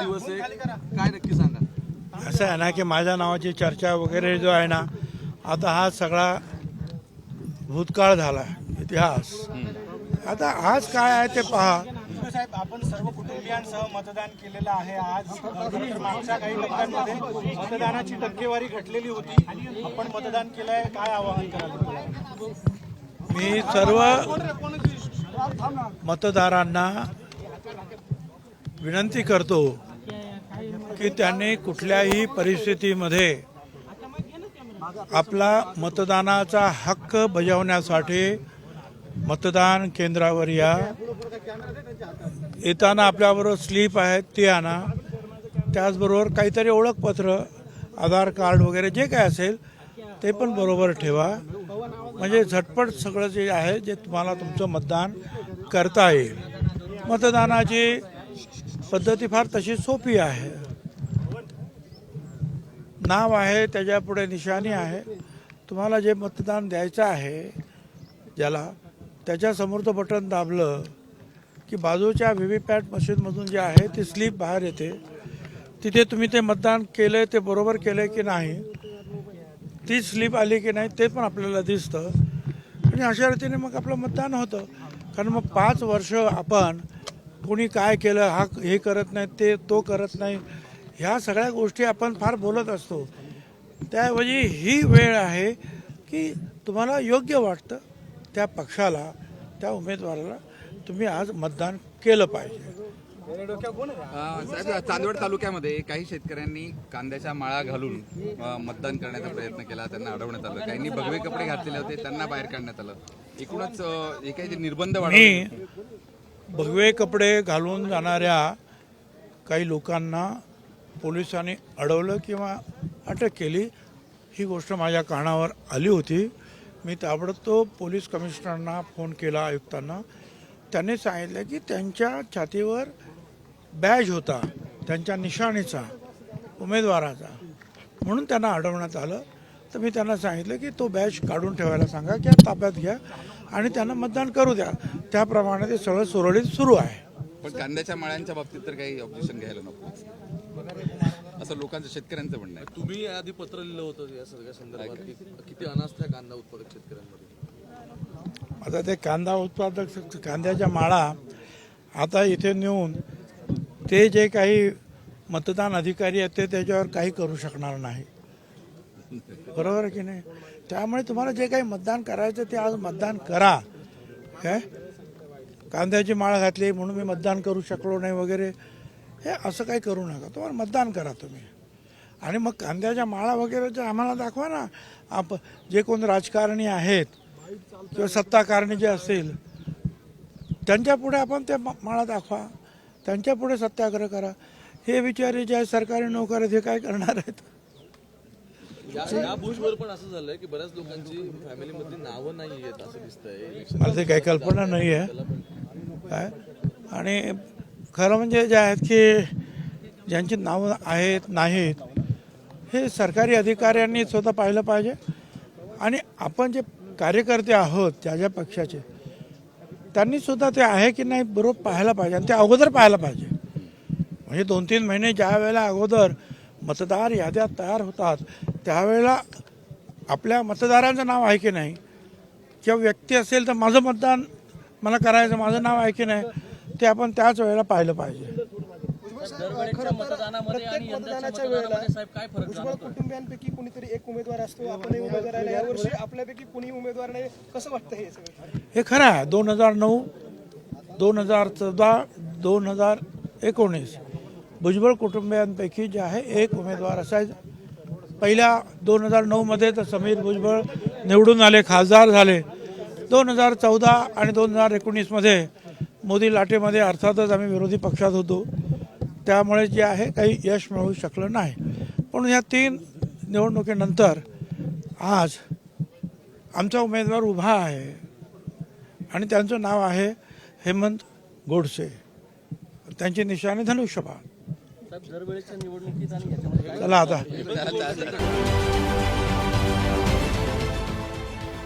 दिवस आहे. काय नक्की सांगा असं आहे ना की माझ्या नावाची चर्चा वगैरे जो आहे ना आता हा सगळा भूतकाळ झाला इतिहास. आता आज काय आहे ते पहा. साहेब आपण सर्व कुटुंबियांसह मतदान केलेलं आहे आज. मागच्या काही टप्प्यांमध्ये मतदानाची टक्केवारी घटलेली होती. आपण मतदान केलंय काय आवाहन कराल? मी सर्व मतदारांना विनंती करतो की त्यांनी कुठल्याही परिस्थितीमध्ये आपला मतदानाचा हक्क बजावण्यासाठी मतदान केंद्रावर या. येताना आपल्याबरोबर स्लीप आहे ते आणा. त्याचबरोबर काहीतरी ओळखपत्र आधार कार्ड वगैरे जे काय असेल ते पण बरोबर ठेवा. म्हणजे झटपट सगळं जे आहे जे तुम्हाला तुमचं मतदान करता येईल. मतदानाची पद्धती फार तशी सोपी आहे. नाव आहे त्याच्यापुढे निशाणी आहे. तुम्हाला जे मतदान द्यायचं आहे ज्याला त्याच्यासमोर तो बटन दाबलं की बाजूच्या व्ही व्ही पॅट मशीनमधून जे आहे ती स्लिप बाहेर येते. तिथे तुम्ही ते मतदान केलं ते बरोबर केलं की नाही ती स्लिप आली की नाही ते पण आपल्याला दिसतं. आणि अशा रीतीने मग आपलं मतदान होतं. कारण मग पाच वर्ष आपण कोणी काय केलं हा हे करत नाही ते तो करत नाही ह्या सगळ्या गोष्टी आपण फार बोलत असतो. त्याऐवजी ही वेळ आहे की तुम्हाला योग्य वाटतं त्या पक्षाला त्या उमेदवाराला तुम्ही आज मतदान केलं पाहिजे. साहेब चांदवड तालुक्यामध्ये काही शेतकऱ्यांनी कांद्याच्या माळा घालून मतदान करण्याचा प्रयत्न केला त्यांना अडवण्यात आलं. काहींनी भगवे कपडे घातलेले होते त्यांना बाहेर काढण्यात आलं. एकूणच हे काही जे निर्बंध मी वाढवले भगवे कपडे घालून जाणाऱ्या काही लोकांना पोलिसांनी अडवलं किंवा अटक केली ही गोष्ट माझ्या कानावर आली होती. मी ताबडतोब पोलीस कमिशनरना फोन केला आयुक्तांना. त्यांनी सांगितलं की त्यांच्या छातीवर बॅज होता त्यांच्या निशाणीचा उमेदवाराचा. म्हणून त्यांना अडवण्यात आलं. तर मी त्यांना सांगितलं की तो बॅच काढून ठेवायला सांगा किंवा ताब्यात घ्या आणि त्यांना मतदान करू द्या. त्याप्रमाणे ते सगळं सुरळीत सुरू आहे. पण कांद्याच्या माळ्यांच्या बाबतीत तर काही ऑब्जेक्शन घ्यायला नको. असं लोकांचं शेतकऱ्यांचं म्हणणं आहे. तुम्ही आधी पत्र लिहिलं होतं या सगळ्या संदर्भात की किती अनास्था आहे कांदा उत्पादक शेतकऱ्यांमध्ये? आता ते कांदा उत्पादक कांद्याच्या माळा आता इथे नेऊन ते जे काही मतदान अधिकारी आहेत ते त्याच्यावर काही करू शकणार नाही. बरोबर आहे की नाही? त्यामुळे तुम्हाला जे काही मतदान करायचं ते आज मतदान करा. काय कांद्याची माळ घातली म्हणून मी मतदान करू शकलो नाही वगैरे. हे असं काही करू नका. तुम्हाला मतदान करा तुम्ही. आणि मग कांद्याच्या माळा वगैरे जे आम्हाला दाखवा ना. आप जे कोण राजकारणी आहेत किंवा सत्ताकारणी जे असतील त्यांच्या पुढे आपण ते मा- माळा दाखवा. त्यांच्या पुढे सत्याग्रह करा. हे बिचारे जे आहे सरकारी नोकर आहेत हे काय करणार आहेत? या या बुशवर पण असं झालंय की बऱ्याच लोकांची फॅमिलीमधली नावं नाही आहेत असं दिसतंय. मला ते काही कल्पना नाही आहे काय? आणि खरं म्हणजे जे आहेत की ज्यांची नावं आहेत नाहीत हे सरकारी अधिकाऱ्यांनी स्वतः पाहिलं पाहिजे. आणि आपण जे कार्यकर्ते आहोत ज्या ज्या पक्षाचे त्यांनी सुद्धा ते आहे की नाही बरोबर पाहायला पाहिजे आणि ते अगोदर पाहायला पाहिजे. म्हणजे दोन तीन महिने ज्या वेळेला अगोदर मतदार याद्या तयार होतात त्यावेळेला आपल्या मतदारांचं नाव आहे की नाही? किंवा व्यक्ती असेल तर माझं मतदान मला करायचं माझं नाव आहे की नाही? ते आपण त्याच वेळेला पाहिलं पाहिजे. दरवेळेच्या मतदानामध्ये आणि यंदाच्या मतदानामध्ये साहेब काय फरक भुजबळ कुटुंबियांपैकी कुणीतरी एक उमेदवार असतो आपणही उमेदवार आहे यावर्षी आपल्यापैकी कुणी उमेदवार नाही. कसं वाटतं हे सगळं? हे खरं आहे दोन हजार नऊ दोन हजार चौदा दोन हजार एकोणीस. भुजबळ कुटुंबियांपैकी जे आहे एक उमेदवार असायचा पहिल्या दोन हजार नऊमध्ये तर समीर भुजबळ निवडून आले खासदार झाले. दोन हजार चौदा आणि दोन हजार एकोणीसमध्ये मोदी लाटेमध्ये अर्थातच आम्ही विरोधी पक्षात होतो. त्यामुळे जे आहे काही यश मिळू शकलं नाही. पण या तीन निवडणुकीनंतर आज आमचा उमेदवार उभा आहे. आणि त्यांचं नाव आहे हेमंत गोडसे. त्यांची निशाणी धनुष्यबाण. चला आता.